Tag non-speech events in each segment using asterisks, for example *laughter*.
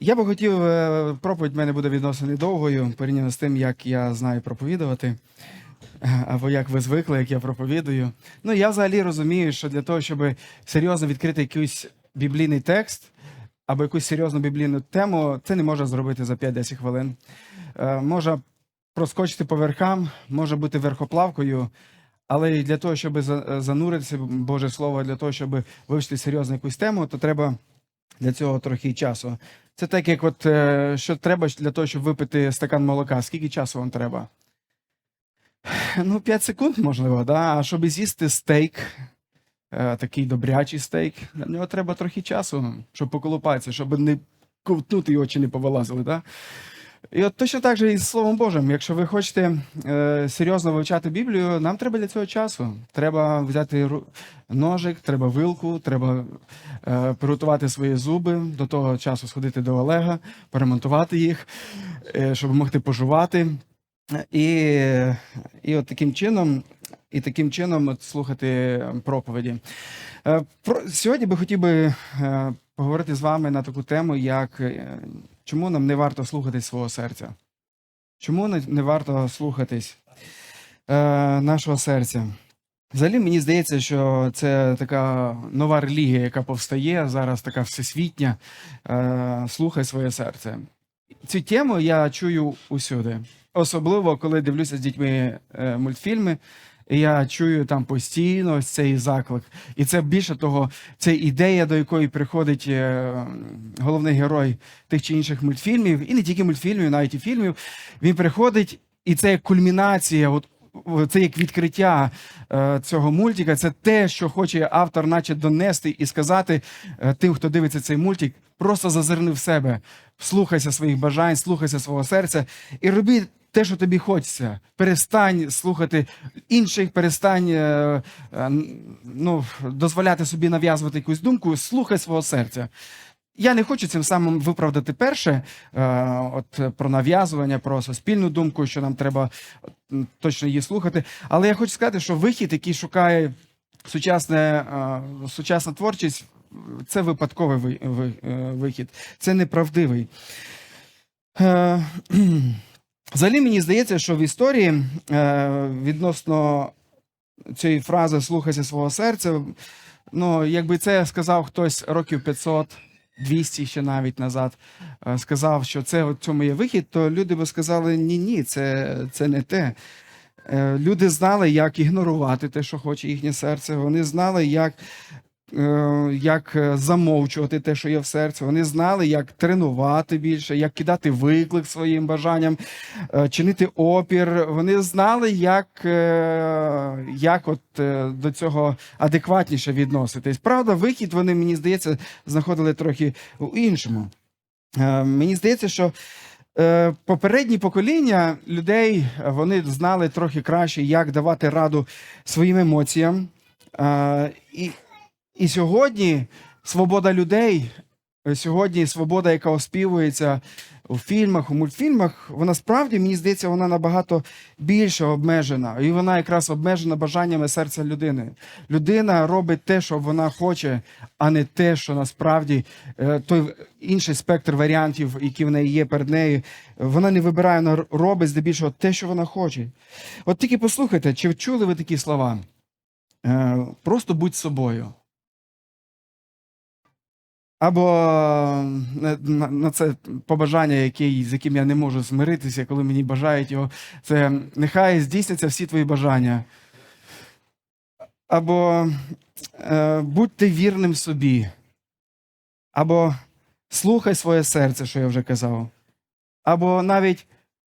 Я би хотів, е, проповідь в мене буде відносно недовгою, порівняно з тим, як я знаю проповідувати, е, або як ви звикли, як я проповідую. Ну, я взагалі розумію, що для того, щоб серйозно відкрити якийсь біблійний текст або якусь серйозну біблійну тему, це не можна зробити за 5-10 хвилин. Е, Можна проскочити по верхам, може бути верхоплавкою, але для того, щоб за- зануритися Боже Слово, для того, щоб вивчити серйозно якусь тему, то треба для цього трохи часу. Це так, як от е, що треба для того, щоб випити стакан молока. Скільки часу вам треба? Ну, 5 секунд, можливо, да? а щоб з'їсти стейк, е, такий добрячий стейк, для нього треба трохи часу, щоб поколупатися, щоб не ковтнути і очі не повилазили. Да? І от точно так же і з Словом Божим. Якщо ви хочете е, серйозно вивчати Біблію, нам треба для цього часу. Треба взяти ру- ножик, треба вилку, треба е, приготувати свої зуби, до того часу сходити до Олега, поремонтувати їх, е, щоб могти пожувати. І, і от таким чином, і таким чином от слухати проповіді. Е, Про, сьогодні би хотів би е, поговорити з вами на таку тему, як е, чому нам не варто слухатись свого серця? Чому не варто слухатись е, нашого серця? Взагалі, мені здається, що це така нова релігія, яка повстає зараз, така всесвітня. Е, слухай своє серце. Цю тему я чую усюди. Особливо, коли дивлюся з дітьми е, мультфільми, і я чую там постійно ось цей заклик. І це більше того, це ідея, до якої приходить е, головний герой тих чи інших мультфільмів, і не тільки мультфільмів, навіть і фільмів. Він приходить, і це як кульмінація. От це як відкриття е, цього мультика. Це те, що хоче автор, наче донести і сказати е, тим, хто дивиться цей мультик, просто зазирни в себе, слухайся своїх бажань, слухайся свого серця і роби те, що тобі хочеться. Перестань слухати інших, перестань е, е, ну, дозволяти собі нав'язувати якусь думку, слухай свого серця. Я не хочу цим самим виправдати перше, е, от про нав'язування, про суспільну думку, що нам треба точно її слухати. Але я хочу сказати, що вихід, який шукає сучасне, сучасна творчість, це випадковий ви- ви- вихід, це неправдивий. Взагалі мені здається, що в історії е, відносно цієї фрази слухайся свого серця, ну, якби це сказав хтось років 500, 200 ще навіть назад, е, сказав, що це в цьому є вихід, то люди би сказали: ні, ні, це, це не те. Е, Люди знали, як ігнорувати те, що хоче їхнє серце. Вони знали, як, як е, замовчувати те, що є в серці. Вони знали, як тренувати більше, як кидати виклик своїм бажанням, е, чинити опір. Вони знали, як, е, як от е, до цього адекватніше відноситись. Правда, вихід вони, мені здається, знаходили трохи у іншому. Е, Мені здається, що е, попередні покоління людей е, вони знали трохи краще, як давати раду своїм емоціям. Е, І, і сьогодні свобода людей, е, сьогодні свобода, яка оспівується у фільмах, у мультфільмах, вона справді, мені здається, вона набагато більше обмежена. І вона якраз обмежена бажаннями серця людини. Людина робить те, що вона хоче, а не те, що насправді е, той інший спектр варіантів, які в неї є перед нею, вона не вибирає, вона робить здебільшого те, що вона хоче. От тільки послухайте, чи чули ви такі слова? Е, Просто будь собою. Або е, на, це побажання, яке, з яким я не можу змиритися, коли мені бажають його, це нехай здійсняться всі твої бажання. Або е, будьте вірним собі. Або слухай своє серце, що я вже казав. Або навіть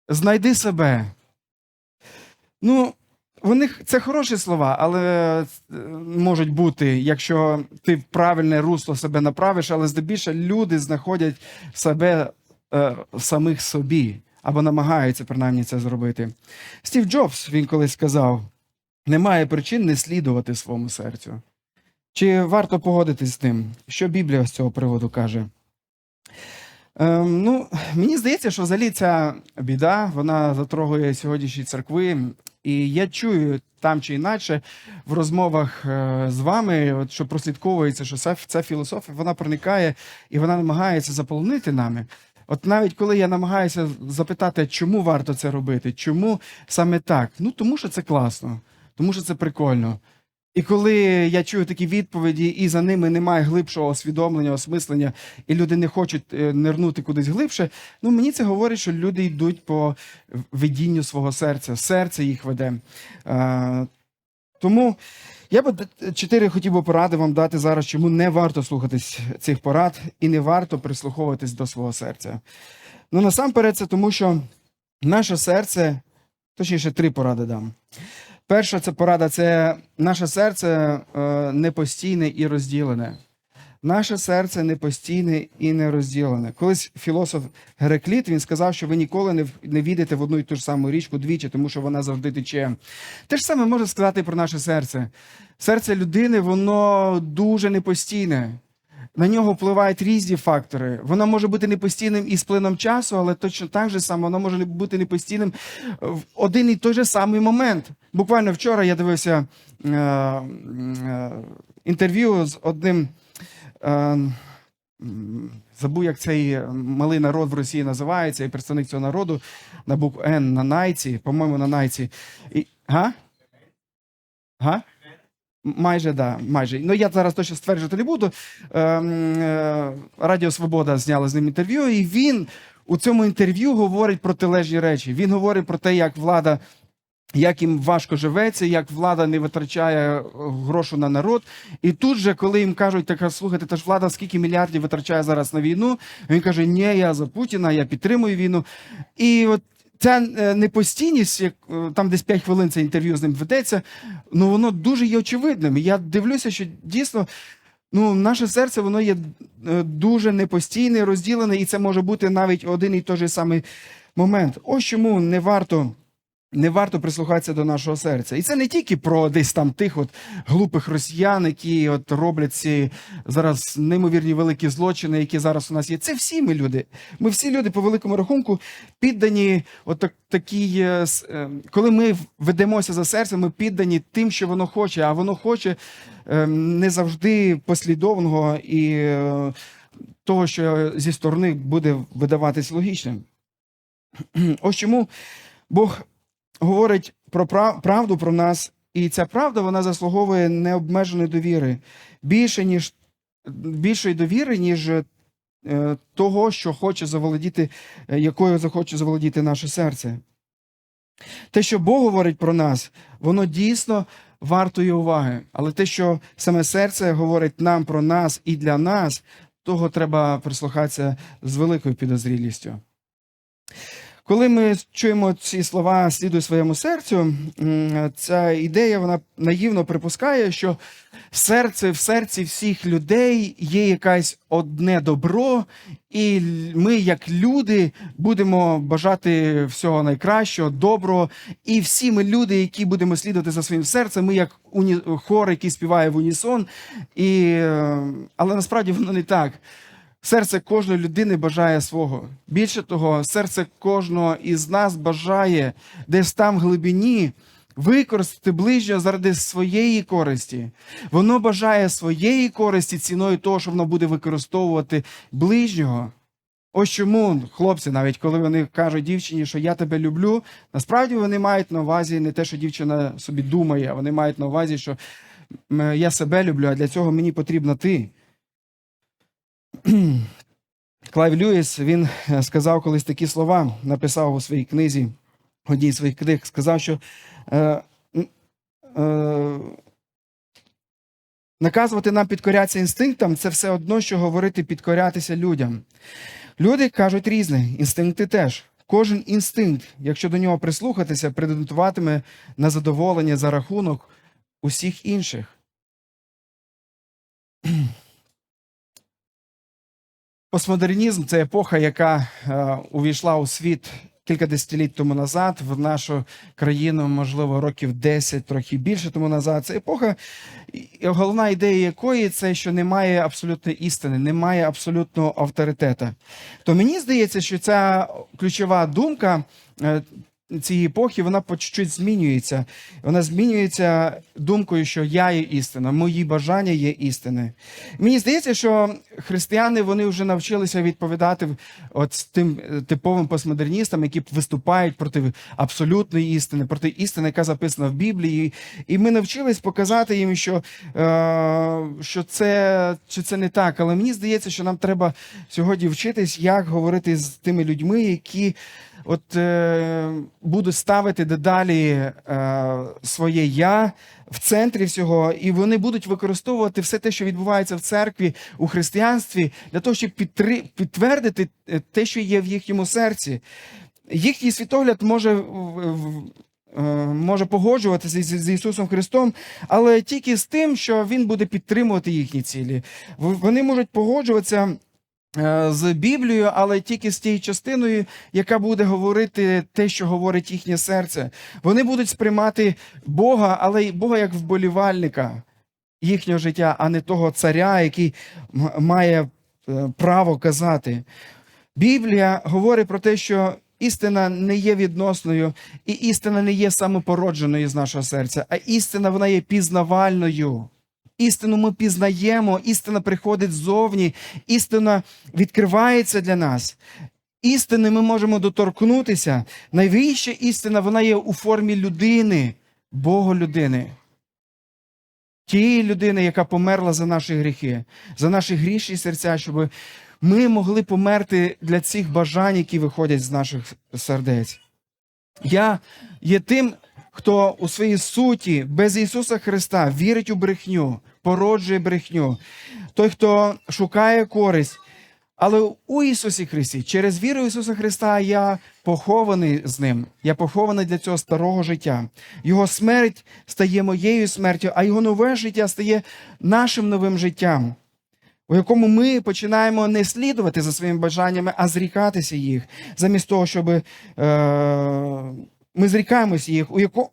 знайди себе. Ну, вони це хороші слова, але е, можуть бути, якщо ти в правильне русло себе направиш, але здебільшого люди знаходять себе е, самих собі або намагаються принаймні це зробити. Стів Джобс він колись сказав: немає причин не слідувати своєму серцю. Чи варто погодитись з тим, що Біблія з цього приводу каже? Ем, ну, мені здається, що взагалі ця біда вона затрогує сьогоднішні церкви І я чую там чи інакше в розмовах е, з вами, от, що прослідковується, що ця, ця філософія вона проникає і вона намагається заполонити нами. От навіть коли я намагаюся запитати, чому варто це робити, чому саме так? Ну тому що це класно, тому що це прикольно. І коли я чую такі відповіді, і за ними немає глибшого освідомлення, осмислення, і люди не хочуть е, нирнути кудись глибше, ну мені це говорить, що люди йдуть по видінню свого серця, серце їх веде. Е, тому я би чотири хотів би поради вам дати зараз, чому не варто слухатись цих порад і не варто прислуховуватись до свого серця. Ну насамперед, це тому, що наше серце, точніше, три поради дам. Перша це порада це наше серце е, непостійне і розділене. Наше серце непостійне і не розділене. Колись філософ Геракліт він сказав, що ви ніколи не, не війдете в одну і ту ж саму річку двічі, тому що вона завжди тече. Те ж саме можна сказати про наше серце. Серце людини, воно дуже непостійне. На нього впливають різні фактори. Воно може бути непостійним і з плином часу, але точно так же само воно може бути непостійним в один і той же самий момент. Буквально вчора я дивився е, е, інтерв'ю з одним. Е, забув, як цей малий народ в Росії називається, і представник цього народу на букву Н на Найці, по-моєму, на Найці. І, га? Га? Майже да, майже. Ну я зараз точно стверджувати не буду. Ем, е, Радіо Свобода зняла з ним інтерв'ю, і він у цьому інтерв'ю говорить протилежні речі. Він говорить про те, як влада. Як їм важко живеться, як влада не витрачає е, грошу на народ. І тут же, коли їм кажуть, так слухайте, та ж влада скільки мільярдів витрачає зараз на війну, він каже: Ні, я за Путіна, я підтримую війну. І от ця е, непостійність, як е, там десь 5 хвилин це інтерв'ю з ним ведеться, ну воно дуже є очевидним. Я дивлюся, що дійсно. Ну, наше серце воно є е, дуже непостійне, розділене, і це може бути навіть один і той же самий момент. Ось чому не варто. Не варто прислухатися до нашого серця. І це не тільки про десь там тих от глупих росіян, які от роблять ці зараз неймовірні великі злочини, які зараз у нас є. Це всі ми люди. Ми всі люди по великому рахунку піддані, от так, такій, е, е, коли ми ведемося за серцем, ми піддані тим, що воно хоче, а воно хоче е, не завжди послідовного і того, що зі сторони буде видаватись логічним. *clears throat* Ось чому Бог говорить про правду про нас, і ця правда вона заслуговує необмеженої довіри, більше ніж більшої довіри, ніж е, того, що хоче заволодіти, е, якою захоче заволодіти наше серце. Те, що Бог говорить про нас, воно дійсно вартує уваги. Але те, що саме серце говорить нам про нас і для нас, того треба прислухатися з великою підозрілістю. Коли ми чуємо ці слова слідуй своєму серцю, ця ідея вона наївно припускає, що серце в серці всіх людей є якесь одне добро, і ми, як люди, будемо бажати всього найкращого, доброго. І всі ми люди, які будемо слідувати за своїм серцем, ми як уні... хор, який співає в унісон. І... е, Але насправді воно не так. Серце кожної людини бажає свого. Більше того, серце кожного із нас бажає десь там в глибині використати ближнього заради своєї користі. Воно бажає своєї користі ціною того, що воно буде використовувати ближнього. Ось чому хлопці, навіть коли вони кажуть дівчині, що я тебе люблю, насправді вони мають на увазі не те, що дівчина собі думає, а вони мають на увазі, що я себе люблю, а для цього мені потрібна ти. *clears throat* Клайв Льюіс він е, сказав колись такі слова, написав у своїй книзі, одній з своїх книг, сказав, що е, е, наказувати нам підкорятися інстинктам це все одно, що говорити підкорятися людям. Люди кажуть різне, інстинкти теж. Кожен інстинкт, якщо до нього прислухатися, претендуватиме на задоволення за рахунок усіх інших. *clears throat* Постмодернізм це епоха, яка е, увійшла у світ кілька десятиліть тому назад, в нашу країну, можливо, років 10, трохи більше тому назад. Це епоха, головна ідея якої це, що немає абсолютної істини, немає абсолютного авторитета. То мені здається, що ця ключова думка. Цієї епохи вона по чуть-чуть змінюється. Вона змінюється думкою, що я є істина, мої бажання є істини. Мені здається, що християни вони вже навчилися відповідати от тим е, типовим постмодерністам, які виступають проти абсолютної істини, проти істини, яка записана в Біблії. І ми навчились показати їм, що, е, що, це, що це не так. Але мені здається, що нам треба сьогодні вчитись, як говорити з тими людьми, які от е, будуть ставити дедалі е, своє я в центрі всього, і вони будуть використовувати все те, що відбувається в церкві у християнстві, для того, щоб підтри, підтвердити е, те, що є в їхньому серці. Їхній світогляд може. е, Може погоджуватися з, Ісусом Христом, але тільки з тим, що Він буде підтримувати їхні цілі. Вони можуть погоджуватися з Біблією, але тільки з тією частиною, яка буде говорити те, що говорить їхнє серце. Вони будуть сприймати Бога, але й Бога як вболівальника їхнього життя, а не того царя, який має е, право казати. Біблія говорить про те, що істина не є відносною, і істина не є самопородженою з нашого серця, а істина вона є пізнавальною. Істину ми пізнаємо, істина приходить ззовні, істина відкривається для нас. Істини ми можемо доторкнутися. Найвища істина вона є у формі людини, Боголюдини. Тієї людини, яка померла за наші гріхи, за наші грішні серця, щоб ми могли померти для цих бажань, які виходять з наших сердець. Я є тим, хто у своїй суті без Ісуса Христа вірить у брехню, породжує брехню. Той, хто шукає користь. Але у Ісусі Христі, через віру Ісуса Христа, я похований з Ним. Я похований для цього старого життя. Його смерть стає моєю смертю, а його нове життя стає нашим новим життям, у якому ми починаємо не слідувати за своїми бажаннями, а зрікатися їх, замість того, щоб е, ми зрікаємося їх, у яко,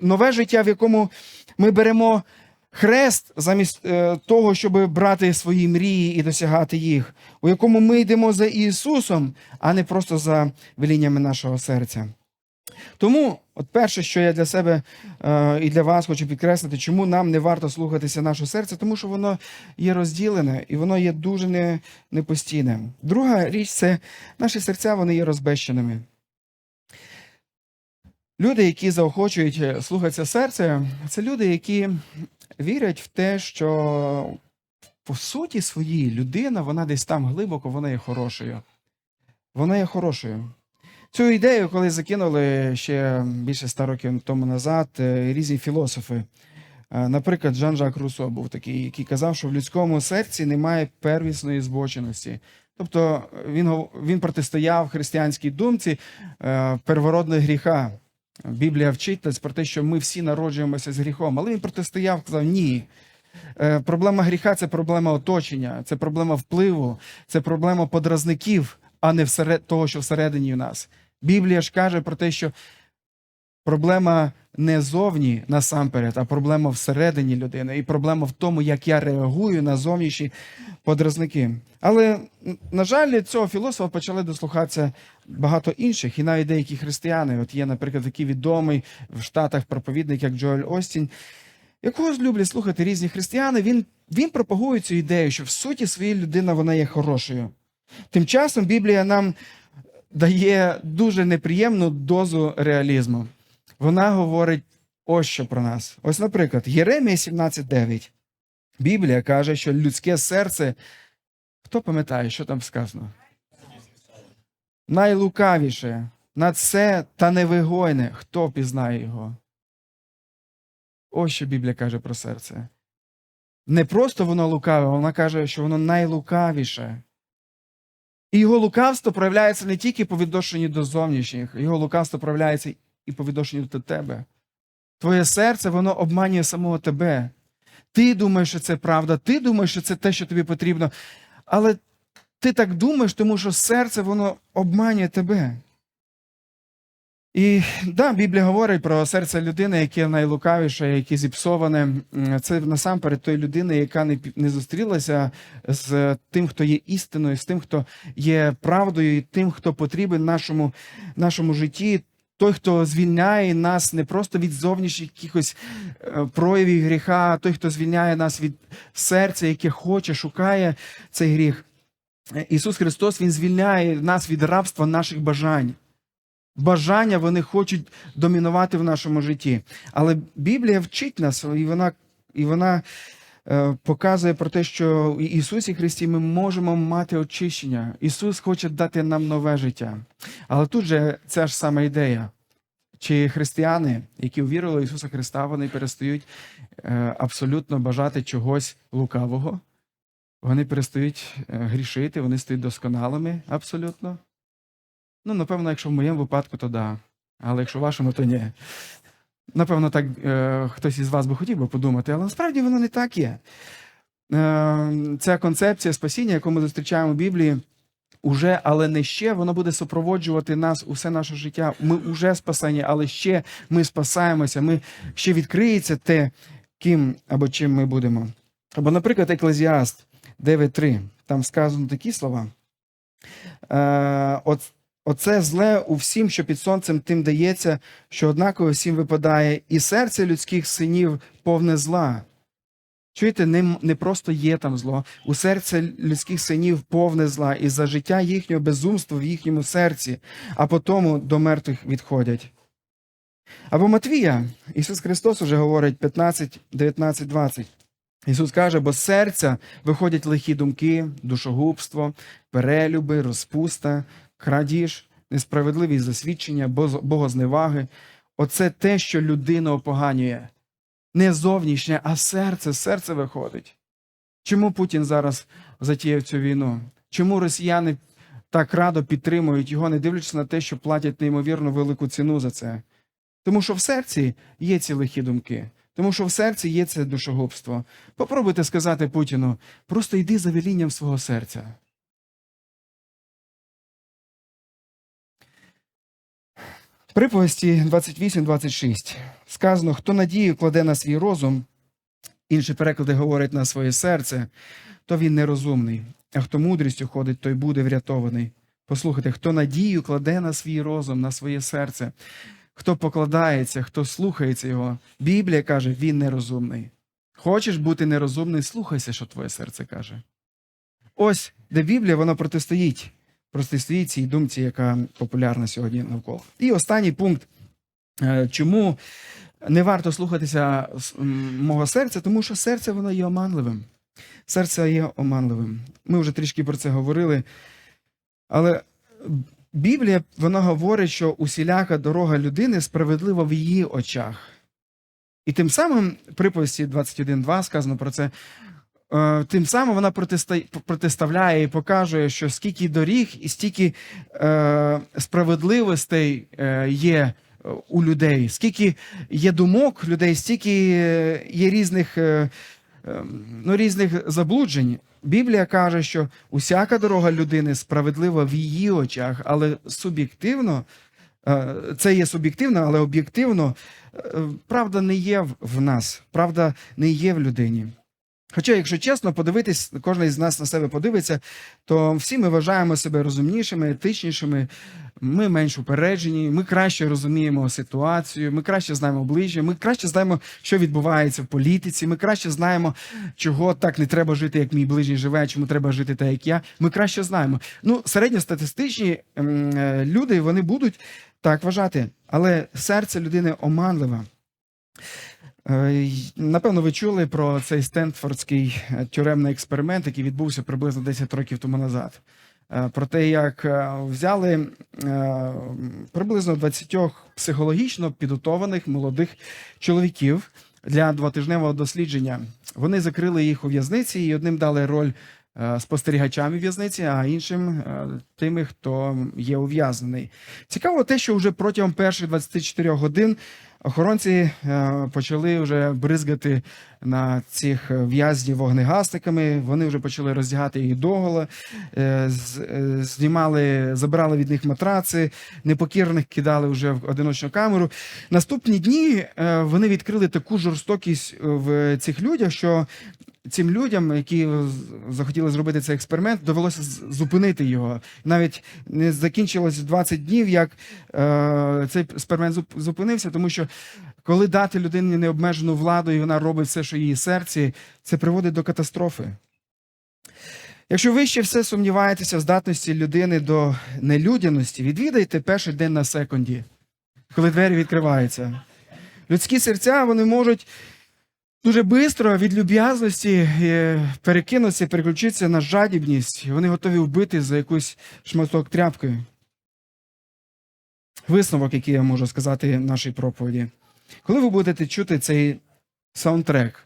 нове життя, в якому ми беремо хрест замість е, того, щоб брати свої мрії і досягати їх, у якому ми йдемо за Ісусом, а не просто за веліннями нашого серця. Тому, от перше, що я для себе е, і для вас хочу підкреслити, чому нам не варто слухатися наше серце, тому що воно є розділене і воно є дуже не. Друга річ це наші серця вони є розбещеними. Люди, які заохочують е, слухатися серце, це люди, які вірять в те, що по суті своїй людина, вона десь там глибоко, вона є хорошою. Вона є хорошою. Цю ідею, коли закинули ще більше ста років тому назад, е, різні філософи. Е, Наприклад, Жан-Жак Руссо був такий, який казав, що в людському серці немає первісної збоченості. Тобто він, він протистояв християнській думці первородного гріха. Біблія вчить нас про те, що ми всі народжуємося з гріхом, але він протистояв, казав ні. Е, Проблема гріха це проблема оточення, це проблема впливу, це проблема подразників, а не всеред того, що всередині в нас. Біблія ж каже про те, що проблема не зовні насамперед, а проблема всередині людини. І проблема в тому, як я реагую на зовнішні подразники. Але, на жаль, цього філософа почали дослухатися багато інших, і навіть деякі християни. От є, наприклад, такий відомий в Штатах проповідник, як Джоель Остін, якого люблять слухати різні християни. Він, він пропагує цю ідею, що в суті своїй людина вона є хорошою. Тим часом Біблія нам дає дуже неприємну дозу реалізму. Вона говорить ось що про нас. Ось, наприклад, Єремія 17.9. Біблія каже, що людське серце. Хто пам'ятає, що там сказано? Найлукавіше, на це та невигойне. Хто пізнає його? Ось що Біблія каже про серце. Не просто воно лукаве, вона каже, що воно найлукавіше. І його лукавство проявляється не тільки по відношенню до зовнішніх, його лукавство проявляється і по відношенню до тебе. Твоє серце, воно обманює самого тебе. Ти думаєш, що це правда, ти думаєш, що це те, що тобі потрібно. Але ти так думаєш, тому що серце, воно обманює тебе. І да, Біблія говорить про серце людини, яке найлукавіше, яке зіпсоване. Це насамперед той людини, яка не, не зустрілася з тим, хто є істиною, з тим, хто є правдою, і тим, хто потрібен нашому, нашому житті, той, хто звільняє нас не просто від зовнішніх якихось е, проявів гріха, а той, хто звільняє нас від серця, яке хоче, шукає цей гріх. Е, Ісус Христос Він звільняє нас від рабства наших бажань. Бажання вони хочуть домінувати в нашому житті. Але Біблія вчить нас, і вона, і вона показує про те, що в Ісусі Христі ми можемо мати очищення. Ісус хоче дати нам нове життя. Але тут же ця ж сама ідея. Чи християни, які увірували в Ісуса Христа, вони перестають е, абсолютно бажати чогось лукавого, вони перестають е, грішити, вони стають досконалими абсолютно. Ну, напевно, якщо в моєму випадку, то да. Але якщо в вашому, то ні. Напевно, так е, хтось із вас би хотів би подумати, але насправді воно не так є. Е, ця концепція спасіння, яку ми зустрічаємо в Біблії, уже, але не ще, воно буде супроводжувати нас усе наше життя. Ми вже спасені, але ще ми спасаємося, ми ще відкриється те, ким або чим ми будемо. Або, наприклад, Еклезіаст 9.3, там сказано такі слова. Е, от, Оце зле у всім, що під сонцем тим дається, що однаково всім випадає, і серце людських синів повне зла. Чуєте, не, не просто є там зло, у серце людських синів повне зла, і за життя їхнього безумства в їхньому серці, а потому до мертвих відходять. Або Матвія, Ісус Христос уже говорить 15, 19, 20. Ісус каже, бо з серця виходять лихі думки, душогубство, перелюби, розпуста, крадіж, несправедливість засвідчення, богозневаги. Оце те, що людину опоганює. Не зовнішнє, а серце, серце виходить. Чому Путін зараз затіяв цю війну? Чому росіяни так радо підтримують його, не дивлячись на те, що платять неймовірно велику ціну за це? Тому що в серці є ці лихі думки, тому що в серці є це душогубство. Попробуйте сказати Путіну, просто йди за велінням свого серця. Приповісті 28-26 сказано: хто надію кладе на свій розум, інші переклади говорять на своє серце, то він нерозумний. А хто мудрістю ходить, той буде врятований. Послухайте, хто надію кладе на свій розум, на своє серце, хто покладається, хто слухається його. Біблія каже, він нерозумний. Хочеш бути нерозумний, слухайся, що твоє серце каже. Ось де Біблія, вона протистоїть протистоїть цій думці, яка популярна сьогодні навколо. І останній пункт, Е, чому не варто слухатися мого серця, тому що серце воно є оманливим. Серце є оманливим. Ми вже трішки про це говорили. Але Біблія вона говорить, що усіляка дорога людини справедлива в її очах. І тим самим приповісті 21.2 сказано про це. Е, Тим самим вона протиста- протиставляє і показує, що скільки доріг і стільки е, справедливостей е, є е, у людей, скільки є думок людей, стільки є різних, ну, різних заблуджень. Біблія каже, що усяка дорога людини справедлива в її очах, але суб'єктивно, це є суб'єктивно, але об'єктивно, правда не є в нас, правда не є в людині. Хоча, якщо чесно, подивитись, кожен із нас на себе подивиться, то всі ми вважаємо себе розумнішими, етичнішими, ми менш упереджені, ми краще розуміємо ситуацію, ми краще знаємо обличчя, ми краще знаємо, що відбувається в політиці, ми краще знаємо, чого так не треба жити, як мій ближній живе, чому треба жити так, як я. Ми краще знаємо. Ну, середньостатистичні ем, е, люди вони будуть так вважати, але серце людини оманливе. Е, Напевно, ви чули про цей Стенфордський е, тюремний експеримент, який відбувся приблизно 10 років тому назад. Е, Про те, як взяли приблизно 20 психологічно підготованих молодих чоловіків для двотижневого дослідження. Вони закрили їх у в'язниці і одним дали роль е, спостерігачами в'язниці, а іншим тими, хто є ув'язнений. Цікаво те, що вже протягом перших 24 годин охоронці е, почали вже бризгати на цих в'язнів вогнегасниками. Вони вже почали роздягати їх догола, е, е, знімали, забирали від них матраци, непокірних кидали вже в одиночну камеру. Наступні дні вони відкрили таку жорстокість в цих людях, що цим людям, які захотіли зробити цей експеримент, довелося зупинити його. Навіть не закінчилось 20 днів, як е, цей експеримент зупинився, тому що коли дати людині необмежену владу, і вона робить все, що її серці, це приводить до катастрофи. Якщо ви ще все сумніваєтеся в здатності людини до нелюдяності, відвідайте перший день на секунді, коли двері відкриваються. Людські серця вони можуть дуже швидко від люб'язності е, перекинутися, переключитися на жадібність. Вони готові вбити за якийсь шматок тряпки. Висновок, який я можу сказати в нашій проповіді. Коли ви будете чути цей саундтрек,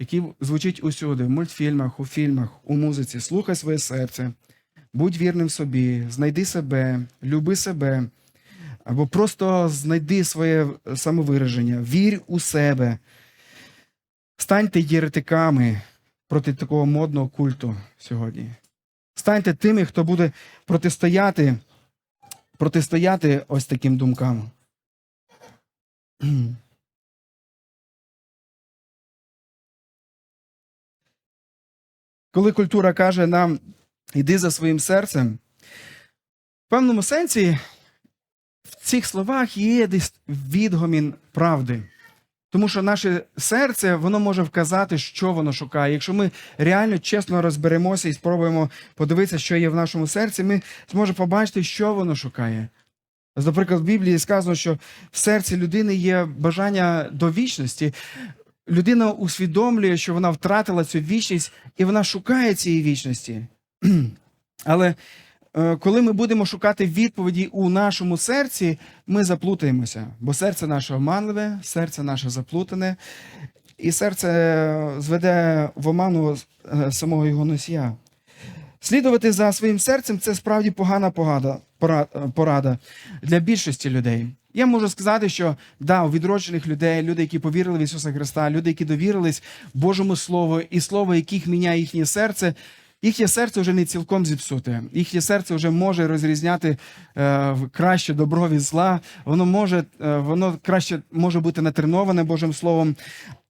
який звучить усюди, в мультфільмах, у фільмах, у музиці, слухай своє серце, будь вірним собі, знайди себе, люби себе, або просто знайди своє самовираження, вір у себе. Станьте єретиками проти такого модного культу сьогодні. Станьте тими, хто буде протистояти, протистояти ось таким думкам. Коли культура каже нам іди за своїм серцем, в певному сенсі в цих словах є десь відгомін правди. Тому що наше серце воно може вказати, що воно шукає. Якщо ми реально чесно розберемося і спробуємо подивитися, що є в нашому серці, ми зможемо побачити, що воно шукає. Наприклад, в Біблії сказано, що в серці людини є бажання до вічності. Людина усвідомлює, що вона втратила цю вічність, і вона шукає цієї вічності. *clears throat* Але коли ми будемо шукати відповіді у нашому серці, ми заплутаємося, бо серце наше оманливе, серце наше заплутане, і серце е, зведе в оману е, самого його носія. Слідувати за своїм серцем це справді погана е, порада для більшості людей. Я можу сказати, що да, у відроджених людей, люди, які повірили в Ісуса Христа, люди, які довірились Божому Слову, і слово, яких міняє їхнє серце, їхнє серце вже не цілком зіпсуте. Їхнє серце вже може розрізняти е, краще добро від зла. Воно може, е, воно краще може бути натреноване Божим Словом.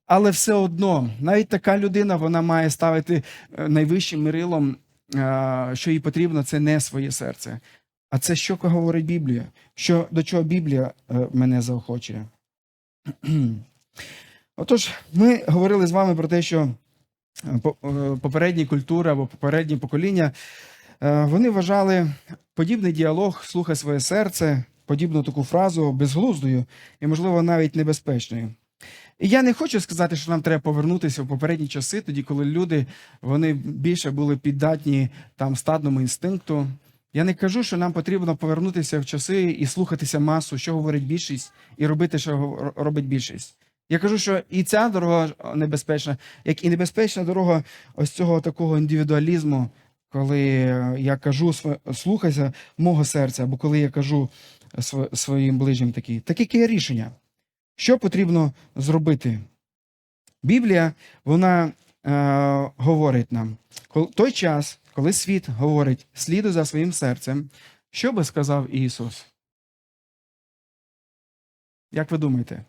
Але все одно, навіть така людина вона має ставити е, найвищим мирилом, е, що їй потрібно, це не своє серце. А це що говорить Біблія? Що, до чого Біблія е, мене заохочує? *clears throat* Отож, ми говорили з вами про те, що попередні культури або попередні покоління е, вони вважали подібний діалог слухай своє серце, подібну таку фразу безглуздою і, можливо, навіть небезпечною. І я не хочу сказати, що нам треба повернутися в попередні часи, тоді, коли люди вони більше були піддатні там стадному інстинкту. Я не кажу, що нам потрібно повернутися в часи і слухатися масу, що говорить більшість, і робити, що робить більшість. Я кажу, що і ця дорога небезпечна, як і небезпечна дорога ось цього такого індивідуалізму, коли е, я кажу слухайся мого серця, або коли я кажу своїм ближнім такі. Таке яке рішення. Що потрібно зробити? Біблія, вона е, говорить нам, той час, коли світ говорить, слідуй за своїм серцем, що би сказав Ісус? Як ви думаєте?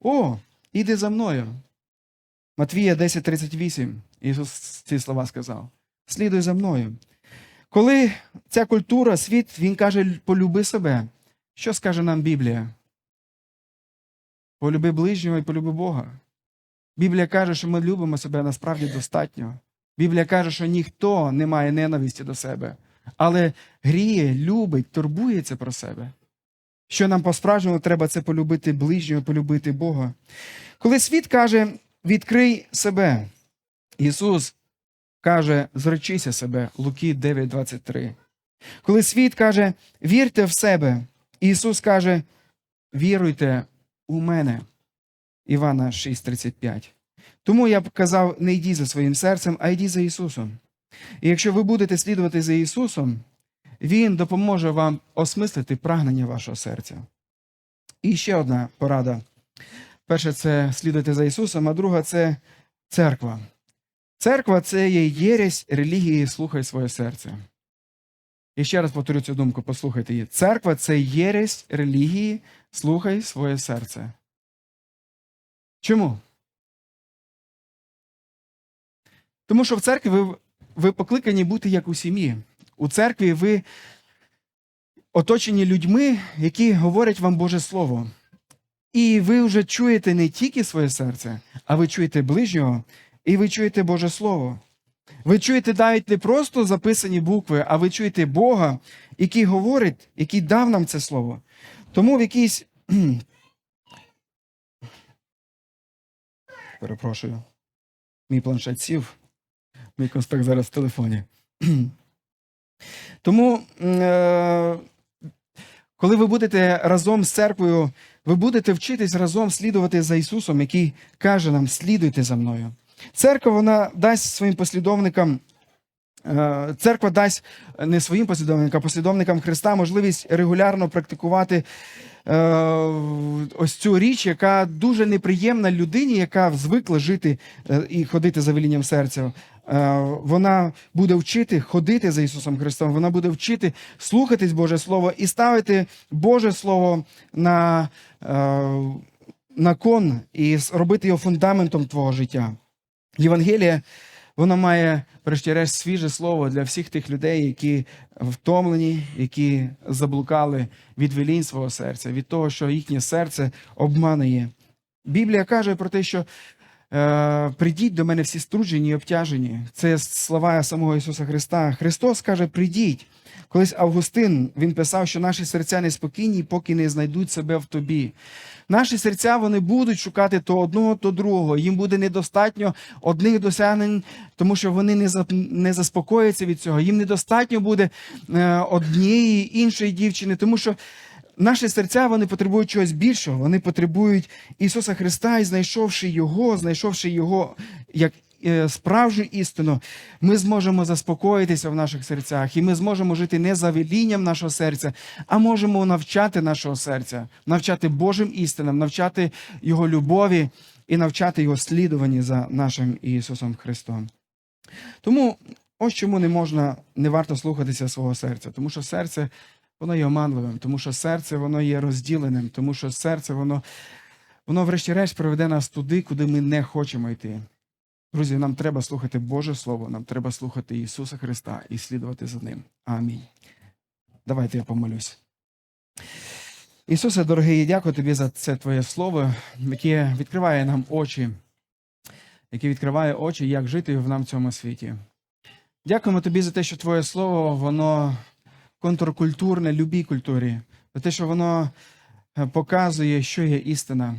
О, іди за мною. Матвія 10:38. Ісус ці слова сказав: Слідуй за мною. Коли ця культура, світ, він каже, полюби себе. Що скаже нам Біблія? Полюби ближнього і полюби Бога. Біблія каже, що ми любимо себе насправді достатньо. Біблія каже, що ніхто не має ненависті до себе, але гріє, любить, турбується про себе. Що нам по-справжньому треба це полюбити ближнього, полюбити Бога. Коли світ каже, відкрий себе, Ісус каже, зречися себе, Луки 9:23. Коли світ каже, вірте в себе, Ісус каже, віруйте у мене. Івана 6:35. Тому я б казав, не йдіть за своїм серцем, а йдіть за Ісусом. І якщо ви будете слідувати за Ісусом, Він допоможе вам осмислити прагнення вашого серця. І ще одна порада. Перше, це слідувати за Ісусом, а друга це церква. Церква це є єресь релігії, слухай своє серце. І ще раз повторю цю думку, послухайте її. Церква це єресь релігії, слухай своє серце. Чому? Тому що в церкві ви, ви покликані бути як у сім'ї. У церкві ви оточені людьми, які говорять вам Боже Слово. І ви вже чуєте не тільки своє серце, а ви чуєте ближнього, і ви чуєте Боже Слово. Ви чуєте навіть не просто записані букви, а ви чуєте Бога, який говорить, який дав нам це слово. Тому в якійсь. *clears throat* Перепрошую. Мій планшет сів. Мій конспект зараз в телефоні. *clears throat* Тому, е, коли ви будете разом з церквою, ви будете вчитись разом слідувати за Ісусом, який каже нам: слідуйте за мною. Церква вона дасть своїм послідовникам. е, Церква дасть не своїм послідовникам, а послідовникам Христа можливість регулярно практикувати е, ось цю річ, яка дуже неприємна людині, яка звикла жити е, і ходити за велінням серця. Е, Вона буде вчити ходити за Ісусом Христом, вона буде вчити слухатись Боже Слово і ставити Боже Слово на, е, на кон і робити його фундаментом твого життя. Євангелія, воно має, врешті-решт, свіже слово для всіх тих людей, які втомлені, які заблукали від велінь свого серця, від того, що їхнє серце обманує. Біблія каже про те, що е, прийдіть до мене всі струджені і обтяжені. Це слова самого Ісуса Христа. Христос каже: прийдіть. Колись Августин він писав, що наші серця неспокійні, поки не знайдуть себе в тобі. Наші серця вони будуть шукати то одного, то другого. Їм буде недостатньо одних досягнень, тому що вони не зап- не заспокояться від цього. Їм недостатньо буде е, однієї іншої дівчини, тому що наші серця вони потребують чогось більшого. Вони потребують Ісуса Христа, і знайшовши Його, знайшовши Його як е, справжню істину, ми зможемо заспокоїтися в наших серцях, і ми зможемо жити не за велінням нашого серця, а можемо навчати нашого серця, навчати Божим істинам, навчати Його любові і навчати Його слідуванні за нашим Ісусом Христом. Тому ось чому не можна, не варто слухатися свого серця, тому що серце воно є оманливим, тому що серце воно є розділеним, тому що серце воно, воно врешті-решт приведе нас туди, куди ми не хочемо йти. Друзі, нам треба слухати Боже Слово, нам треба слухати Ісуса Христа і слідувати за Ним. Амінь. Давайте я помолюсь. Ісусе, дорогий, я дякую тобі за це Твоє Слово, яке відкриває нам очі, яке відкриває очі, як жити в нам в цьому світі. Дякуємо тобі за те, що Твоє Слово, воно контркультурне любій культурі, за те, що воно е, показує, що є істина,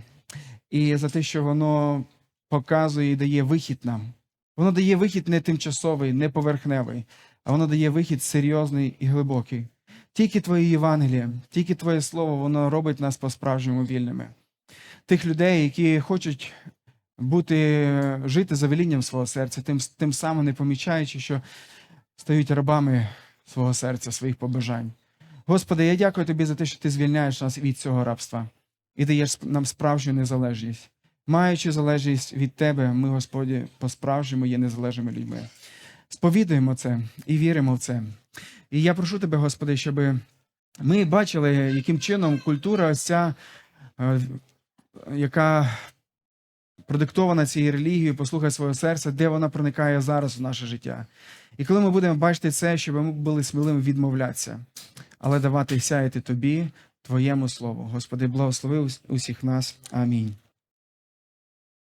і за те, що воно показує і дає вихід нам. Воно дає вихід не тимчасовий, не поверхневий, а воно дає вихід серйозний і глибокий. Тільки Твоє Євангеліє, тільки Твоє Слово, воно робить нас по-справжньому вільними. Тих людей, які хочуть бути, жити за велінням свого серця, тим, тим самим не помічаючи, що стають рабами свого серця, своїх побажань. Господи, я дякую Тобі за те, що Ти звільняєш нас від цього рабства і даєш нам справжню незалежність. Маючи залежність від Тебе, ми, Господі, по-справжньому є незалежними людьми. Сповідуємо це і віримо в це. І я прошу Тебе, Господи, щоб ми бачили, яким чином культура ось ця, е, яка продиктована цією релігією, послухай своє серце, де вона проникає зараз у наше життя. І коли ми будемо бачити це, щоб ми були сміливими відмовлятися, але давати сяяти тобі, Твоєму слову. Господи, благослови усіх нас. Амінь.